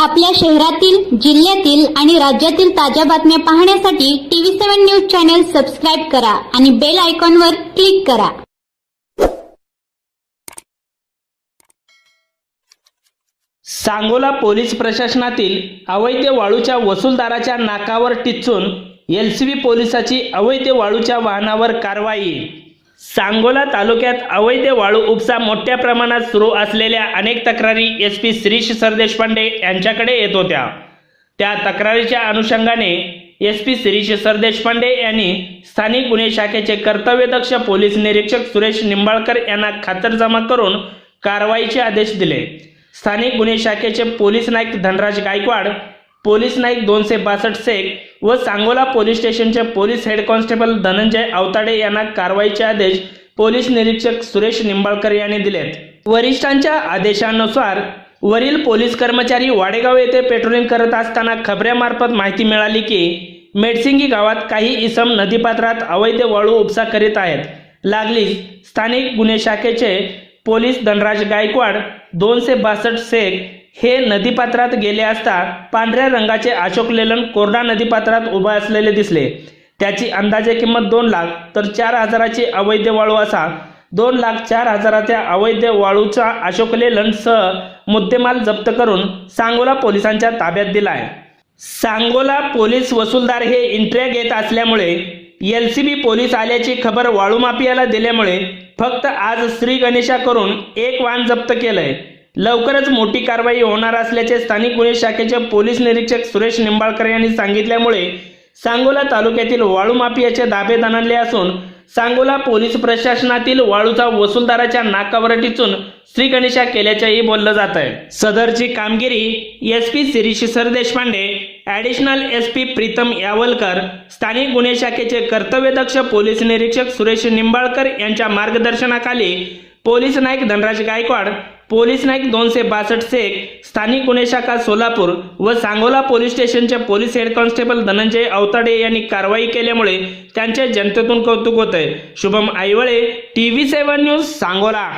आपल्या शहरातील जिल्ह्यातील आणि राज्यातील ताज्या बातम्या पाहण्यासाठी TV seven news channel subscribe करा आणि बेल आयकॉनवर क्लिक करा. सांगोला पोलीस प्रशासनातील अवैध वाळूच्या वसूलदाराच्या नाकावर टिचून एलसीबी पोलिसाची अवैध वाळूच्या वाहनावर कारवाई सांगोला तालुक्यात अवैध वाळू उपसा मोठ्या प्रमाणात सुरू असलेल्या अनेक तक्रारी एस पी श्रीश सरदेशपांडे यांच्याकडे येत होत्या. त्या तक्रारीच्या अनुषंगाने एस पी श्रीश सरदेशपांडे यांनी स्थानिक गुन्हे शाखेचे कर्तव्यदक्ष पोलीस निरीक्षक सुरेश निंबाळकर यांना खातरजमा करून कारवाईचे आदेश दिले. स्थानिक गुन्हे शाखेचे पोलीस नाईक धनराज गायकवाड पोलीस नाईक दोनशे बासष्ट शेख व सांगोला पोलीस स्टेशनचे police head constable Dhananjay Awtade यांना कारवाईचे आदेश पोलीस निरीक्षक सुरेश निंबाळकर यांनी दिलेत. वरिष्ठांच्या आदेशानुसार वरील पोलीस कर्मचारी वाडेगाव येथे पेट्रोलिंग करत असताना खबऱ्यामार्फत माहिती मिळाली की मेडसिंगी गावात काही इसम नदीपात्रात अवैध वाळू उपसा करीत आहेत. लागलीच स्थानिक गुन्हे शाखेचे पोलीस धनराज गायकवाड दोनशे बासष्ट सेक हे नदीपात्रात गेले असता पांढऱ्या रंगाचे अशोक लेलन कोरडा नदीपात्रात उभा असलेले दिसले. त्याची अंदाजे किंमत दोन लाख तर चार हजाराची अवैध वाळू असा. दोन लाख चार हजाराच्या अवैध वाळूचा अशोक लेलन सह मुद्देमाल जप्त करून सांगोला पोलिसांच्या ताब्यात दिलाय. सांगोला पोलीस वसूलदार हे इंट्र्या घेत असल्यामुळे एल सी बी पोलीस आल्याची खबर वाळू माफियाला दिल्यामुळे फक्त आज श्री गणेशा करून एक वाहन जप्त केलंय. लवकरच मोठी कारवाई होणार असल्याचे स्थानिक गुन्हे शाखेचे पोलीस निरीक्षक सुरेश निंबाळकर यांनी सांगितल्यामुळे सांगोला तालुक्यातील वाळू माफियाचे दाबे दणले असून सांगोला पोलीस प्रशासनातील वाळूचा वसूलदाराच्या नाकावर टिचून श्री गणेशा केल्याचेही बोललं जात आहे. सदरची कामगिरी S P Shirish Sardeshpande additional S P Pritam Yawalkar स्थानिक गुन्हे शाखेचे कर्तव्यदक्ष पोलीस निरीक्षक सुरेश निंबाळकर यांच्या मार्गदर्शनाखाली पोलीस नाईक धनराज गायकवाड पोलीस नाईक दोनशे बासष्ट शेख स्थानिक गुन्हे शाखा सोलापूर व सांगोला पोलीस स्टेशनचे police head constable Dhananjay Awtade यांनी कारवाई केल्यामुळे त्यांचे जनतेतून कौतुक होत आहे Shubham Aiwale T V seven news Sangola.